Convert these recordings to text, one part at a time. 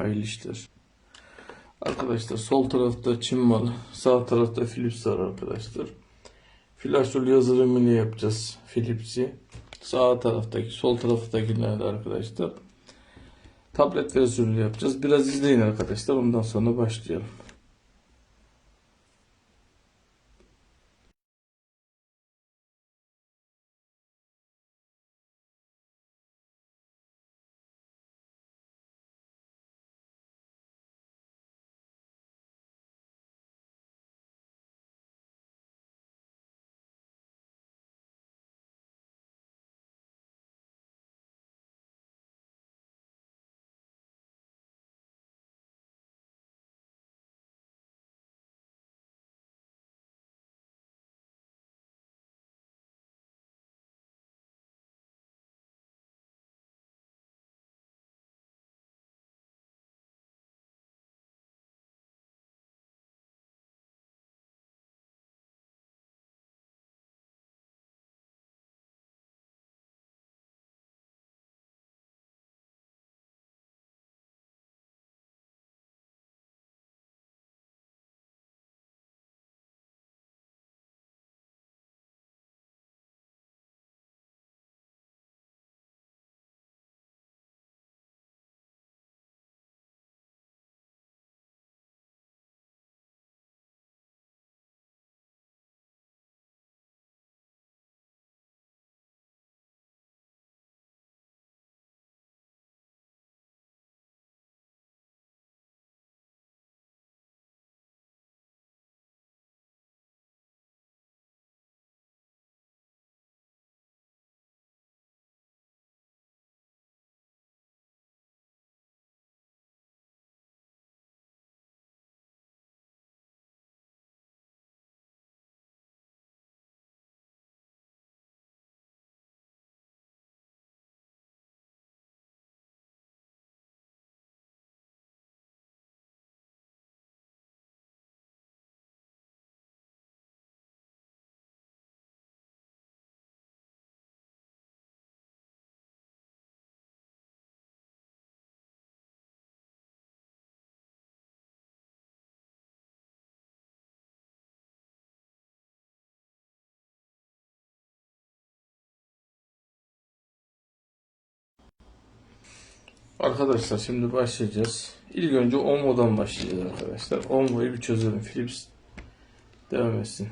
Hayırlı. Arkadaşlar sol tarafta Çin malı, sağ tarafta Philips var arkadaşlar. Flaşör yazılımını yapacağız Philips'i. Sağ taraftaki, sol taraftakiler de arkadaşlar. Tablet versiyonunu yapacağız. Biraz izleyin arkadaşlar. Ondan sonra başlayalım. Arkadaşlar şimdi başlayacağız. İlk önce Onvo'dan başlayacağız arkadaşlar. Onvo'yu bir çözelim. Philips devam etsin.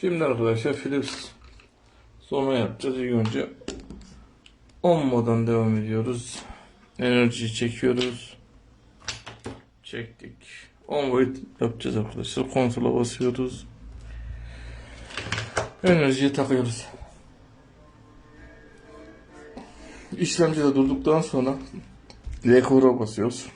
Şimdi arkadaşlar Philips sona yapacağız. İlk önce Onvo'dan devam ediyoruz. Enerjiyi çekiyoruz. Çektik. Onvo'yu yapacağız arkadaşlar. Konsola basıyoruz. Enerjiyi takıyoruz. İşlemci de durduktan sonra Rekor'a basıyoruz.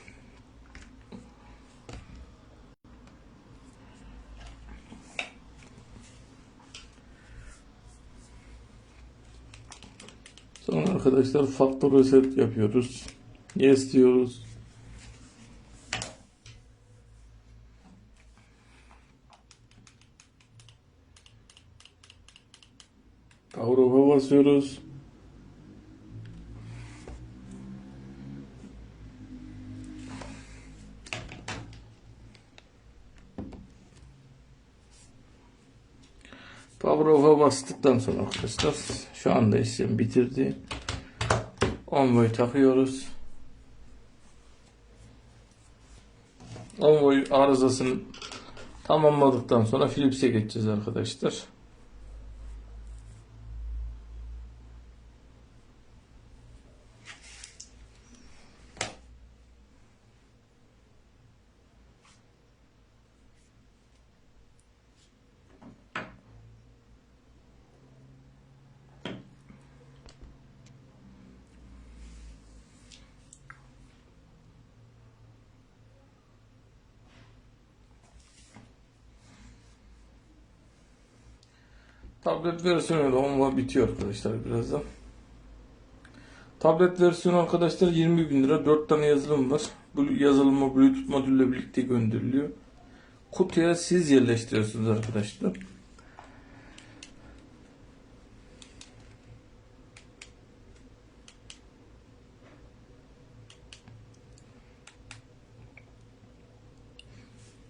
Sonra arkadaşlar faktör reset yapıyoruz. Yes diyoruz. Power basıyoruz. Power bastıktan sonra arkadaşlar şu anda işlem bitirdi. Onvoy takıyoruz. Onvoy arızasını tamamladıktan sonra Philips'e geçeceğiz arkadaşlar. Tablet versiyonu da 10 bitiyor arkadaşlar birazdan. Tablet versiyonu arkadaşlar 20 bin lira. 4 tane yazılım var. Bu yazılımı Bluetooth modülle birlikte gönderiliyor. Kutuya siz yerleştiriyorsunuz arkadaşlar.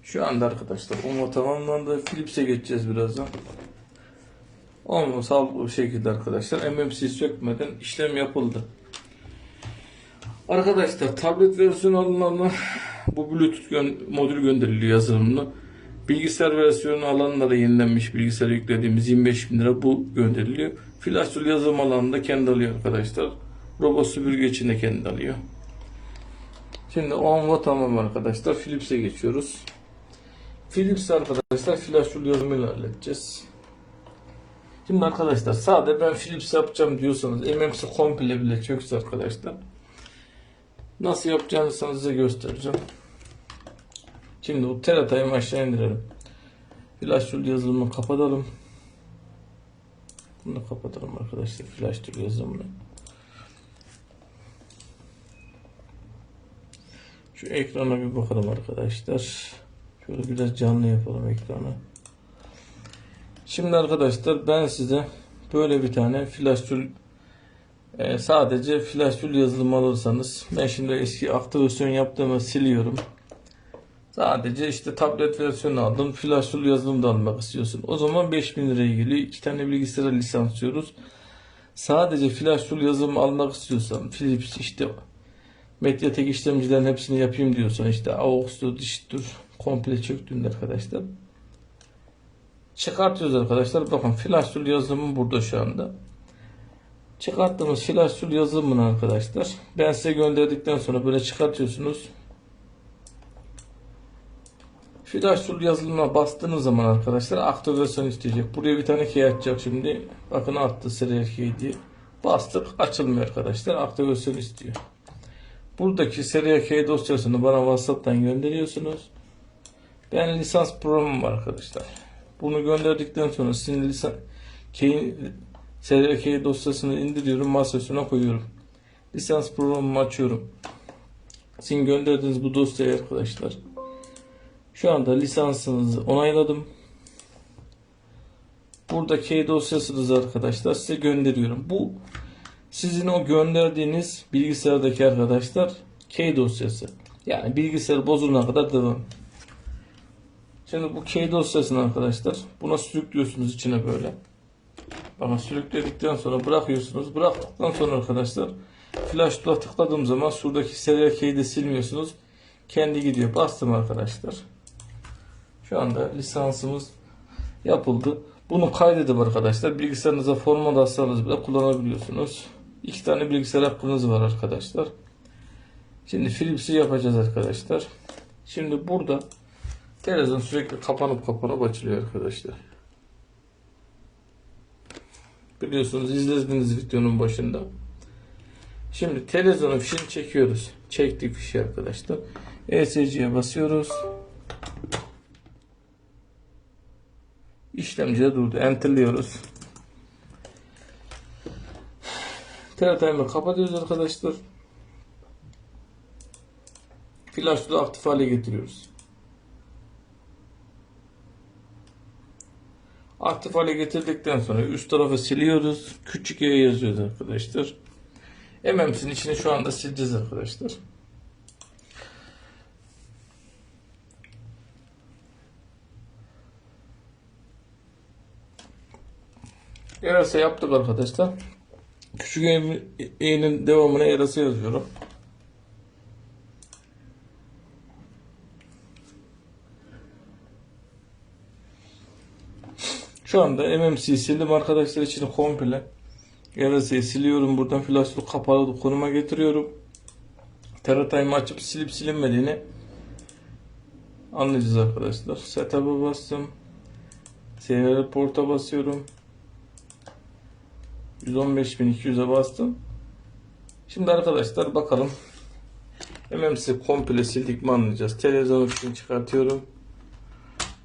Şu anda arkadaşlar Umo tamamlandı. Philips'e geçeceğiz birazdan. Umo sağlıklı bir şekilde arkadaşlar MMC sökmeden işlem yapıldı. Arkadaşlar tablet versiyonu alınanlar bu Bluetooth gö- modül gönderiliyor yazılımlı. Bilgisayar versiyonu alanlara yenilenmiş bilgisayara yüklediğimiz 25 bin lira bu gönderiliyor. Flash yazılım alanında kendi alıyor arkadaşlar. Robot süpürge için de kendi alıyor. Şimdi 10 watt tamam arkadaşlar. Philips'e geçiyoruz. Philips arkadaşlar flash tool yazımıyla halledeceğiz. Şimdi arkadaşlar sade ben Philips yapacağım diyorsanız MMC komple bile çökse arkadaşlar. Nasıl yapacağınızı size göstereceğim. Şimdi bu teratayı aşağı indirelim. Flash tool yazılımını kapatalım. Bunu da kapatalım arkadaşlar flash tool yazılımını. Şu ekrana bir bakalım arkadaşlar. Şöyle biraz canlı yapalım ekranı. Şimdi arkadaşlar ben size böyle bir tane flash tool e, sadece flash tool yazılımı alırsanız ben şimdi eski aktivasyon yaptığımı siliyorum. Sadece işte tablet versiyonu aldım. Flash tool yazılımı da almak istiyorsun. O zaman 5000 liraya geliyor. İki tane bilgisayara lisanslıyoruz. Sadece flash tool yazılımı almak istiyorsan Philips işte Mediatek işlemcilerin hepsini yapayım diyorsan işte AUX'tur, diştir, komple çöktüğünde arkadaşlar. Çıkartıyoruz arkadaşlar. Bakın tool yazılımı burada şu anda. Çıkarttığımız tool yazılımını arkadaşlar. Ben size gönderdikten sonra böyle çıkartıyorsunuz. Tool yazılımına bastığınız zaman arkadaşlar aktivasyon isteyecek. Buraya bir tane key açacak şimdi. Bakın attı serial key diye. Bastık açılmıyor arkadaşlar. Aktivasyon istiyor. Buradaki serial key dosyasını bana WhatsApp'tan gönderiyorsunuz. Ben lisans programım var arkadaşlar. Bunu gönderdikten sonra serial key dosyasını indiriyorum, masaüstüne koyuyorum. Lisans programımı açıyorum. Sizin gönderdiğiniz bu dosyayı arkadaşlar. Şu anda lisansınızı onayladım. Burada key dosyasınızı arkadaşlar size gönderiyorum. Bu sizin o gönderdiğiniz bilgisayardaki arkadaşlar key dosyası. Yani bilgisayar bozulana kadar devam. Şimdi bu key dosyasını arkadaşlar buna sürüklüyorsunuz içine böyle. Bakın sürükledikten sonra bırakıyorsunuz. Bıraktıktan sonra arkadaşlar flash tool'a tıkladığım zaman şuradaki serial key'i de silmiyorsunuz. Kendi gidiyor. Bastım arkadaşlar. Şu anda lisansımız yapıldı. Bunu kaydedip arkadaşlar bilgisayarınıza format atsanız bile kullanabiliyorsunuz. İki tane bilgisayar hakkınız var arkadaşlar. Şimdi Philips'i yapacağız arkadaşlar. Şimdi burada televizyon sürekli kapanıp kapanıp açılıyor arkadaşlar. Biliyorsunuz izlediğiniz videonun başında. Şimdi televizyonun fişini çekiyoruz. Çektik fişi arkadaşlar. ESC'ye basıyoruz. İşlemcide durdu. Enterliyoruz. Teletime'ı kapatıyoruz arkadaşlar. Flash aktif hale getiriyoruz. Aktif hale getirdikten sonra üst tarafı siliyoruz. Küçük E yazıyoruz arkadaşlar. MMC'nin içini şu anda sileceğiz arkadaşlar. Erase yaptık arkadaşlar. Küçük e'nin devamına erase yazıyorum. Şu anda MMC'yi sildim arkadaşlar için komple. Erase'yi siliyorum. Buradan flash kapalı konuma getiriyorum. Teratime açıp silip silinmediğini anlayacağız arkadaşlar. Setup'a bastım. Serial port'a basıyorum. 115.200'e bastım. Şimdi arkadaşlar bakalım. MMC komple sildik mi anlayacağız. Televizyonu için çıkartıyorum.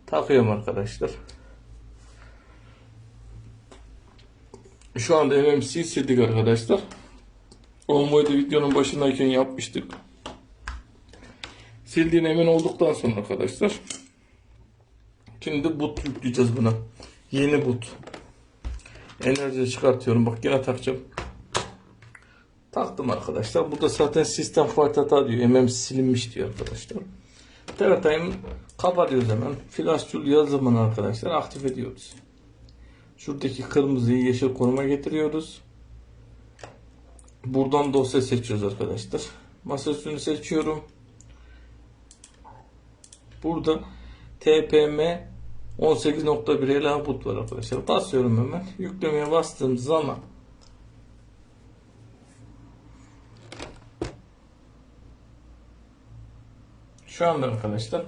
Takıyorum arkadaşlar. Şu anda MMC'yi sildik arkadaşlar. Onvoy'da videonun başındayken yapmıştık. Sildiğine emin olduktan sonra arkadaşlar. Şimdi boot yükleyeceğiz buna. Yeni boot. Enerji çıkartıyorum. Bak yine takacağım. Taktım arkadaşlar. Burada zaten sistem fightata diyor. MM silinmiş diyor arkadaşlar. Teratime kapatıyoruz hemen. Flash tool yazımını arkadaşlar aktif ediyoruz. Şuradaki kırmızıyı yeşil konuma getiriyoruz. Buradan dosya seçiyoruz arkadaşlar. Masa üstünü seçiyorum. Burada TPM 18.1 ela boot var arkadaşlar. Basıyorum hemen. Yüklemeye bastığım zaman Şu anda arkadaşlar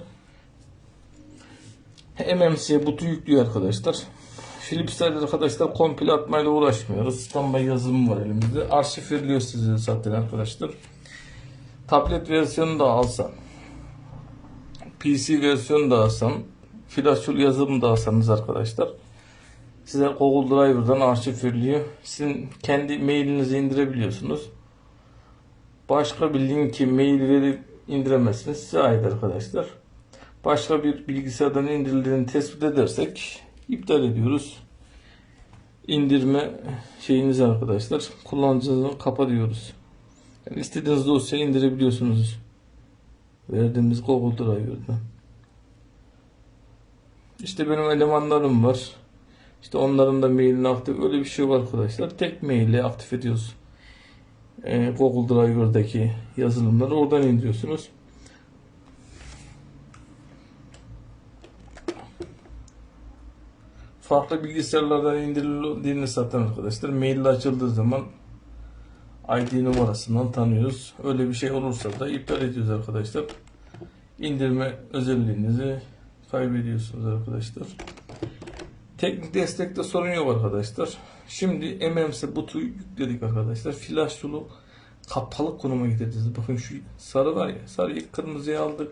MMC butu yüklüyor arkadaşlar. Philips'lerde arkadaşlar komple atmayla uğraşmıyoruz. Standby yazılım var elimizde. Arşiv veriliyor size zaten arkadaşlar. Tablet versiyonu da alsam, PC versiyonu da alsam, flash yazılım da alsanız arkadaşlar size Google Driver'dan arşiv. Sizin kendi mailinizi indirebiliyorsunuz. Başka bir linki mail verip indiremezsiniz. Size ait arkadaşlar. Başka bir bilgisayardan indirildiğini tespit edersek iptal ediyoruz. İndirme şeyiniz arkadaşlar. Kullanıcınızı kapatıyoruz. Yani istediğiniz dosyayı indirebiliyorsunuz. Verdiğimiz Google Drive'dan. İşte benim elemanlarım var. İşte onların da mailini aktif öyle bir şey var arkadaşlar. Tek maille aktif ediyoruz. Ee, Google Driver'daki yazılımları oradan indiriyorsunuz. Farklı bilgisayarlardan indirildiğini zaten arkadaşlar maille açıldığı zaman ID numarasından tanıyoruz. Öyle bir şey olursa da iptal ediyoruz arkadaşlar. İndirme özelliğinizi kaybediyorsunuz arkadaşlar. Teknik destekte sorun yok arkadaşlar. Şimdi MMC butu yükledik arkadaşlar. Flash tool'u kapalı konuma getireceğiz. Bakın şu sarı var ya. Sarıyı kırmızıya aldık.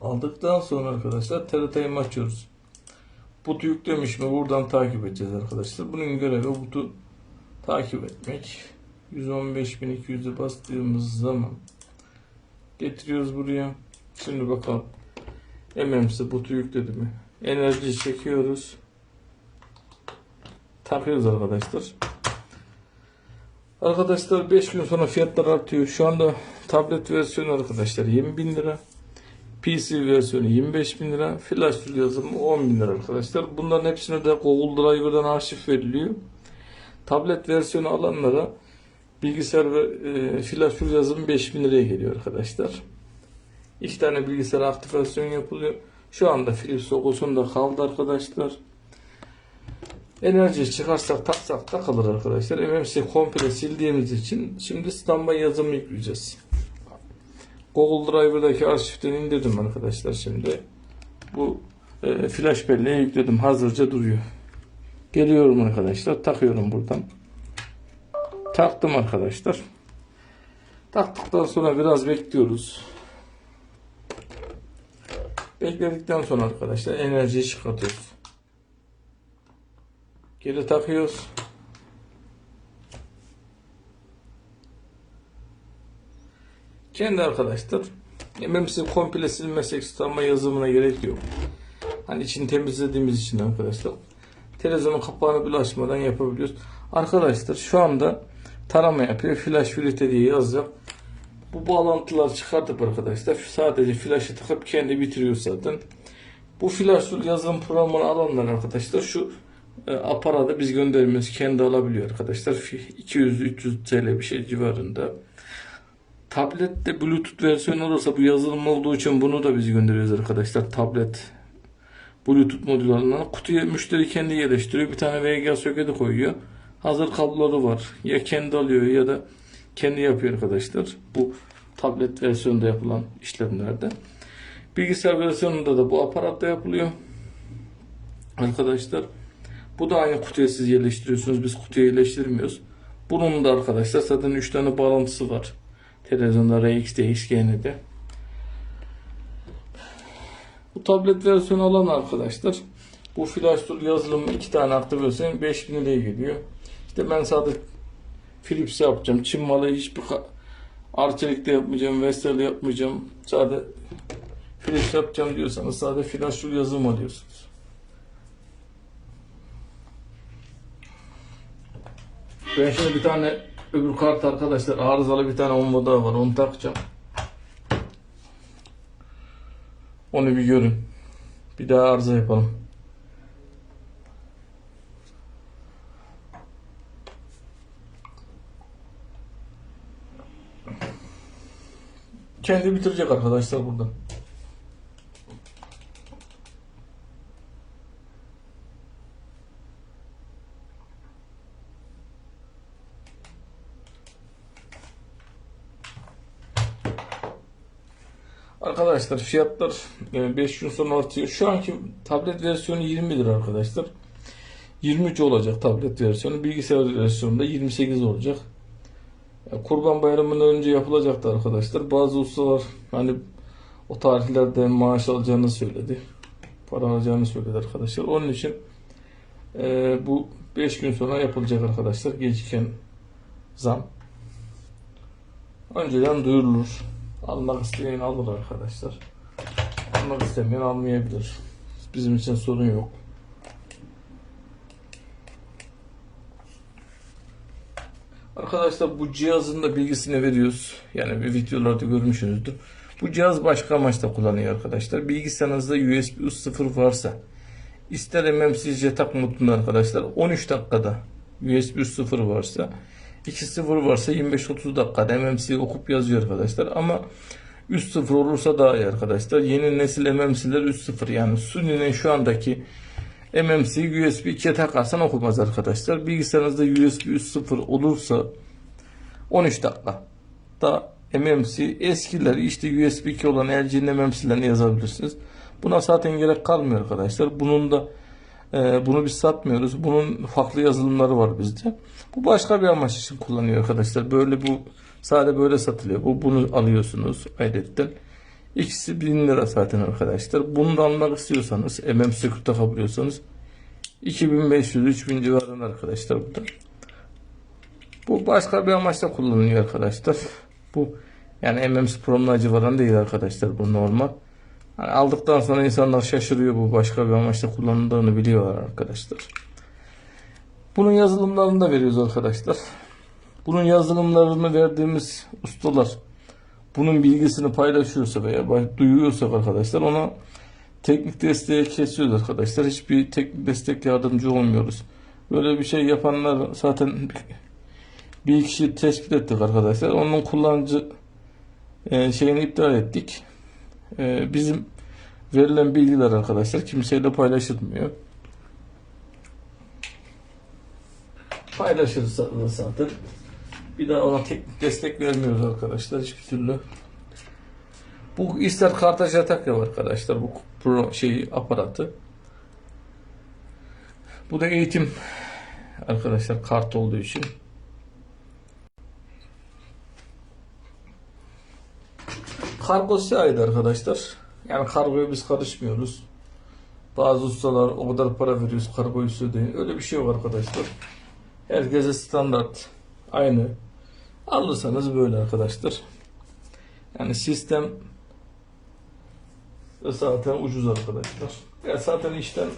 Aldıktan sonra arkadaşlar TRT'yi açıyoruz. Butu yüklemiş mi buradan takip edeceğiz arkadaşlar. Bunun görevi butu takip etmek. 115.200'e bastığımız zaman getiriyoruz buraya. Şimdi bakalım. MMC butu yükledi mi? Enerji çekiyoruz. Takıyoruz arkadaşlar. Arkadaşlar 5 gün sonra fiyatlar artıyor. Şu anda tablet versiyonu arkadaşlar 20.000 lira. PC versiyonu 25.000 lira. Flash tool yazılımı 10.000 lira arkadaşlar. Bunların hepsine de Google Driver'dan arşiv veriliyor. Tablet versiyonu alanlara bilgisayar ve e, flash tool yazılımı 5000 liraya geliyor arkadaşlar. İki tane bilgisayar aktivasyon yapılıyor. Şu anda Philips logosunda kaldı arkadaşlar. Enerji çıkarsak taksak da kalır arkadaşlar. MMC komple sildiğimiz için şimdi standby yazılımı yükleyeceğiz. Google Driver'daki arşivden indirdim arkadaşlar şimdi. Bu e, flash belleğe yükledim. Hazırca duruyor. Geliyorum arkadaşlar. Takıyorum buradan. Taktım arkadaşlar. Taktıktan sonra biraz bekliyoruz. Bekledikten sonra arkadaşlar enerjiyi çıkartıyoruz. Geri takıyoruz. Kendi arkadaşlar MMC komple silmesek tutanma yazımına gerek yok. Hani içini temizlediğimiz için arkadaşlar televizyonun kapağını bile açmadan yapabiliyoruz. Arkadaşlar şu anda tarama yapıyor. Flash filtre diye yazacak. Bu bağlantılar çıkartıp arkadaşlar sadece flash'ı takıp kendi bitiriyor zaten. Bu flash yazılım programını alanlar arkadaşlar şu e, aparada biz gönderimiz kendi alabiliyor arkadaşlar. 200-300 TL bir şey civarında. Tablette Bluetooth versiyonu olursa bu yazılım olduğu için bunu da biz gönderiyoruz arkadaşlar. Tablet Bluetooth modüllerine kutuya müşteri kendi yerleştiriyor. Bir tane VGA soketi koyuyor. Hazır kabloları var. Ya kendi alıyor ya da kendi yapıyor arkadaşlar. Bu tablet versiyonunda yapılan işlemlerde. Bilgisayar versiyonunda da bu aparatta yapılıyor. Arkadaşlar bu da aynı kutuya siz yerleştiriyorsunuz. Biz kutuya yerleştirmiyoruz. Bunun da arkadaşlar zaten 3 tane bağlantısı var. Televizyonda RX, DXGN'de. Bu tablet versiyonu alan arkadaşlar bu flash tool yazılımı iki tane aktif versiyon 5000 liraya geliyor. İşte ben sadece Philips yapacağım. Çin malı hiçbir Arçelik'te yapmayacağım, Vestel'de yapmayacağım. Sadece Philips yapacağım diyorsanız sadece flaşlı yazılım alıyorsunuz. Ben şimdi bir tane öbür kart arkadaşlar arızalı bir tane omba daha var onu takacağım. Onu bir görün. Bir daha arıza yapalım. Kendi bitirecek arkadaşlar burada. Arkadaşlar fiyatlar 5 gün sonra artıyor. Şu anki tablet versiyonu 20 lira arkadaşlar. 23 olacak tablet versiyonu. Bilgisayar versiyonu da 28 olacak. Kurban Bayramı'ndan önce yapılacaktı arkadaşlar. Bazı ustalar hani o tarihlerde maaş alacağını söyledi. Para alacağını söyledi arkadaşlar. Onun için e, bu 5 gün sonra yapılacak arkadaşlar. Geciken zam. Önceden duyurulur. Almak isteyen alır arkadaşlar. Almak istemeyen almayabilir. Bizim için sorun yok. Arkadaşlar bu cihazın da bilgisini veriyoruz. Yani bir videolarda görmüşsünüzdür. Bu cihaz başka amaçla kullanıyor arkadaşlar. Bilgisayarınızda USB 3.0 varsa ister MMC JTAG modunda arkadaşlar 13 dakikada USB 3.0 varsa 2.0 varsa 25-30 dakikada MMC okup yazıyor arkadaşlar. Ama 3.0 olursa daha iyi arkadaşlar. Yeni nesil MMC'ler 3.0 yani Sony'nin şu andaki MMC USB 2'ye takarsan okumaz arkadaşlar. Bilgisayarınızda USB 3.0 olursa 13 dakika da MMC eskileri işte USB 2 olan LG'nin MMC'lerini yazabilirsiniz. Buna zaten gerek kalmıyor arkadaşlar. Bunun da e, bunu biz satmıyoruz. Bunun farklı yazılımları var bizde. Bu başka bir amaç için kullanıyor arkadaşlar. Böyle bu sadece böyle satılıyor. Bu bunu alıyorsunuz ayrıca. İkisi 1000 lira zaten arkadaşlar. Bunu da almak istiyorsanız MMC 40 takabiliyorsanız 2500-3000 civarında arkadaşlar bu. Bu başka bir amaçla kullanılıyor arkadaşlar. Bu yani MMC Pro'nun civarında değil arkadaşlar bu normal. Hani aldıktan sonra insanlar şaşırıyor bu başka bir amaçla kullanıldığını biliyorlar arkadaşlar. Bunun yazılımlarını da veriyoruz arkadaşlar. Bunun yazılımlarını verdiğimiz ustalar bunun bilgisini paylaşıyorsa veya duyuyorsak arkadaşlar ona teknik desteğe kesiyoruz arkadaşlar. Hiçbir teknik destek yardımcı olmuyoruz. Böyle bir şey yapanlar zaten bir kişi tespit ettik arkadaşlar. Onun kullanıcı e, şeyini iptal ettik. E, bizim verilen bilgiler arkadaşlar kimseyle paylaşılmıyor. Paylaşırsa da zaten bir daha ona teknik destek vermiyoruz arkadaşlar hiçbir türlü. Bu ister kartaj atak ya arkadaşlar bu pro şey aparatı. Bu da eğitim arkadaşlar kart olduğu için. Kargo ait arkadaşlar. Yani kargoya biz karışmıyoruz. Bazı ustalar o kadar para veriyoruz kargoyu ödeyin. Öyle bir şey yok arkadaşlar. Herkese standart aynı. Alırsanız böyle arkadaşlar. Yani sistem zaten ucuz arkadaşlar. Ya zaten işten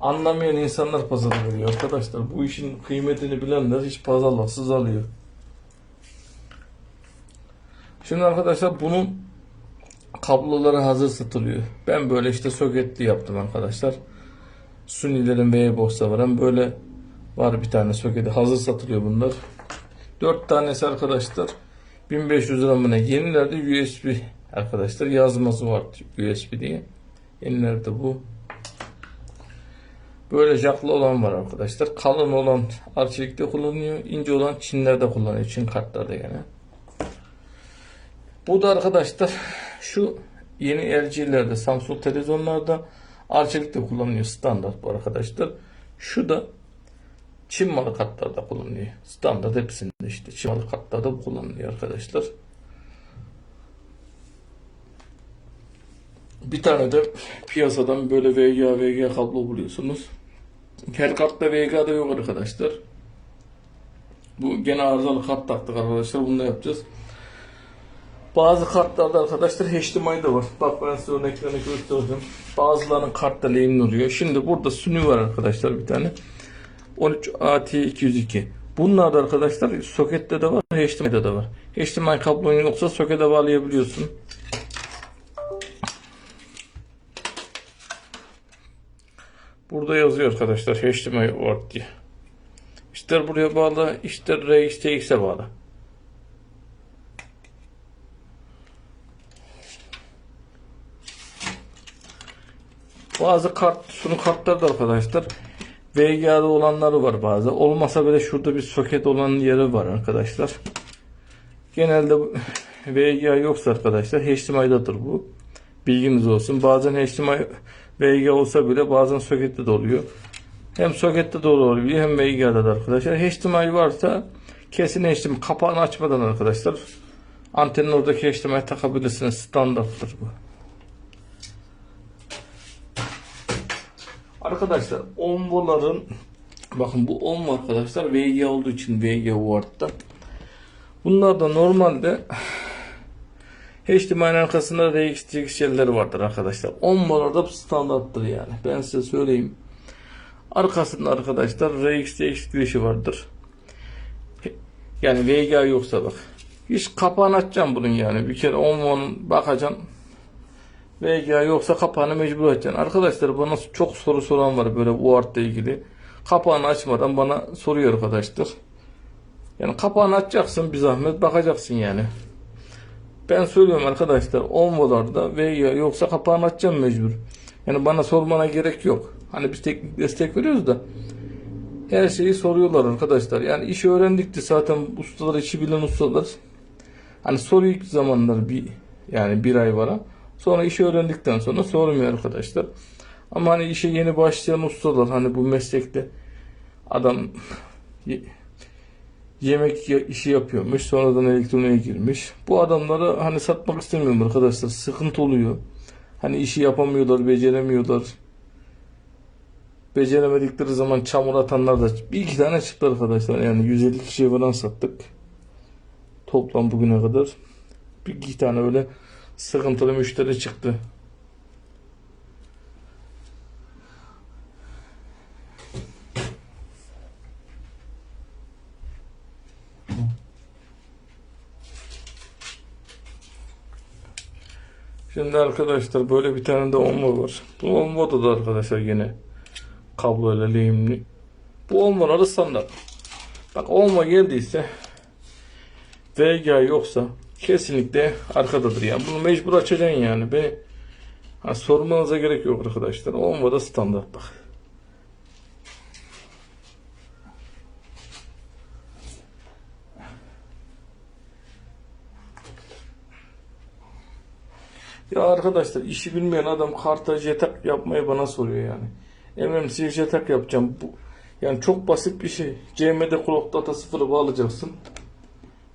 anlamayan insanlar pazarı veriyor arkadaşlar. Bu işin kıymetini bilenler hiç pazarlaksız alıyor. Şimdi arkadaşlar bunun kabloları hazır satılıyor. Ben böyle işte soketli yaptım arkadaşlar. Sunilerin V-Box'a varan böyle var bir tane soketi hazır satılıyor bunlar. 4 tanesi arkadaşlar 1500 lira mı ne? Yenilerde USB arkadaşlar yazması var USB diye. Yenilerde bu. Böyle jacklı olan var arkadaşlar. Kalın olan Arçelik'te kullanılıyor. ince olan Çinler'de kullanılıyor. Çin kartlarda gene. Bu da arkadaşlar şu yeni LG'lerde Samsung televizyonlarda Arçelik'te kullanılıyor standart bu arkadaşlar. Şu da Çin malı kartlarda kullanılıyor. Standart hepsinde işte Çin malı kartlarda kullanılıyor arkadaşlar. Bir tane de piyasadan böyle VGA VGA kablo buluyorsunuz. Her kartta VGA da yok arkadaşlar. Bu gene arızalı kart taktık arkadaşlar. Bunu da yapacağız. Bazı kartlarda arkadaşlar HDMI de var. Bak ben size örneklerini göstereceğim. Bazılarının kartta lehimli oluyor. Şimdi burada sünü var arkadaşlar bir tane. 13 AT 202. Bunlar da arkadaşlar sokette de var, HDMI'de de var. HDMI kablon yoksa sokete bağlayabiliyorsun. Burada yazıyor arkadaşlar HDMI var diye. İster buraya bağla, ister RXTX'e bağla. Bazı kart, sunu kartlar da arkadaşlar VGA'da olanları var bazı. Olmasa bile şurada bir soket olan yeri var arkadaşlar. Genelde VGA yoksa arkadaşlar HDMI'dadır bu. Bilginiz olsun. Bazen HDMI VGA olsa bile bazen sokette de oluyor. Hem sokette de olabiliyor hem VGA'da da arkadaşlar. HDMI varsa kesin HDMI kapağını açmadan arkadaşlar antenin oradaki HDMI takabilirsiniz. Standarttır bu. Arkadaşlar onvoların bakın bu onvo arkadaşlar VGA olduğu için VGA Word'da. Bunlar da normalde HDMI'nin arkasında RX şeyleri vardır arkadaşlar. Onvolarda bu standarttır yani. Ben size söyleyeyim. Arkasında arkadaşlar RX girişi vardır. Yani VGA yoksa bak. Hiç kapağını açacağım bunun yani. Bir kere onvo'nun bakacaksın. VGA yoksa kapağını mecbur açacaksın. Arkadaşlar bana çok soru soran var böyle UART ile ilgili. Kapağını açmadan bana soruyor arkadaşlar. Yani kapağını açacaksın bir zahmet bakacaksın yani. Ben söylüyorum arkadaşlar onvolarda VGA yoksa kapağını açacağım mecbur. Yani bana sormana gerek yok. Hani biz teknik destek veriyoruz da her şeyi soruyorlar arkadaşlar. Yani işi öğrendikçe zaten ustalar işi bilen ustalar. Hani soru ilk zamanlar bir yani bir ay vara. Sonra işi öğrendikten sonra sormuyor arkadaşlar. Ama hani işe yeni başlayan ustalar hani bu meslekte adam ye- yemek işi yapıyormuş sonradan elektroniğe girmiş. Bu adamları hani satmak istemiyorum arkadaşlar. Sıkıntı oluyor. Hani işi yapamıyorlar, beceremiyorlar. Beceremedikleri zaman çamur atanlar da bir iki tane çıktı arkadaşlar. Yani 150 kişiye falan sattık. Toplam bugüne kadar. Bir iki tane öyle sıkıntılı müşteri çıktı. Şimdi arkadaşlar böyle bir tane de omba var. Bu omba da arkadaşlar yine kabloyla lehimli. Bu ombaları standart. Bak olma geldiyse VGA yoksa kesinlikle arkadadır yani. Bunu mecbur açacaksın yani. Beni ha, sormanıza gerek yok arkadaşlar. Olma da standart bak. Ya arkadaşlar işi bilmeyen adam karta jetak yapmayı bana soruyor yani. MMC jetak yapacağım. Bu, yani çok basit bir şey. CM'de clock data sıfırı bağlayacaksın.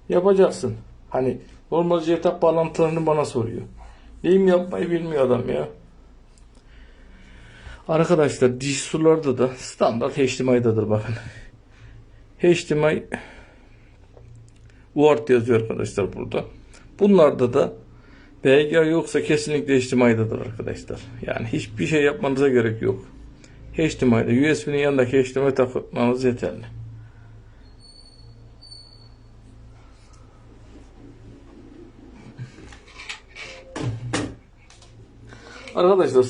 Yapacaksın. Hani normal jetak bağlantılarını bana soruyor. Neyim yapmayı bilmiyor adam ya. Arkadaşlar diş sularda da standart HDMI'dadır bakın. HDMI Word yazıyor arkadaşlar burada. Bunlarda da VGA yoksa kesinlikle HDMI'dadır arkadaşlar. Yani hiçbir şey yapmanıza gerek yok. HDMI'de USB'nin yanındaki HDMI takmanız yeterli. あれなんですけ、